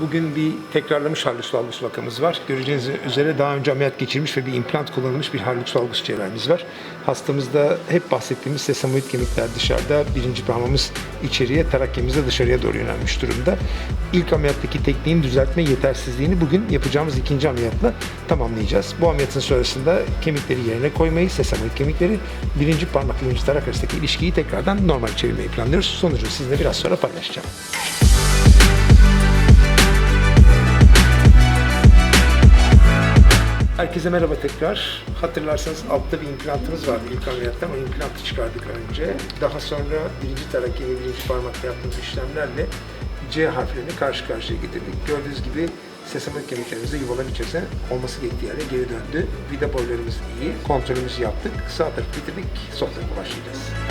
Bugün bir tekrarlamış hallux valgus vakamız var. Göreceğiniz üzere daha önce ameliyat geçirmiş ve bir implant kullanılmış bir hallux valgus cerrahimiz var. Hastamızda hep bahsettiğimiz sesamoid kemikler dışarıda, birinci parmağımız içeriye, tarakyemiz de dışarıya doğru yönelmiş durumda. İlk ameliyattaki tekniğin düzeltme yetersizliğini bugün yapacağımız ikinci ameliyatla tamamlayacağız. Bu ameliyatın sonrasında kemikleri yerine koymayı, sesamoid kemikleri, birinci parmak birinci tarak arasındaki ilişkiyi tekrardan normal çevirmeyi planlıyoruz. Sonucu sizinle biraz sonra paylaşacağım. Herkese merhaba tekrar. Hatırlarsanız altta bir implantımız vardı ilk ameliyattan. O implantı çıkardık önce. Daha sonra birinci tarak yeni birinci parmakta yaptığımız işlemlerle C harflerini karşı karşıya getirdik. Gördüğünüz gibi sesamoid kemiklerimizde yuvaların içerisine olması gerektiği yere geri döndü. Vida boylarımız iyi. Kontrolümüzü yaptık. Sağ tarafı bitirdik. Sol tarafa başlayacağız.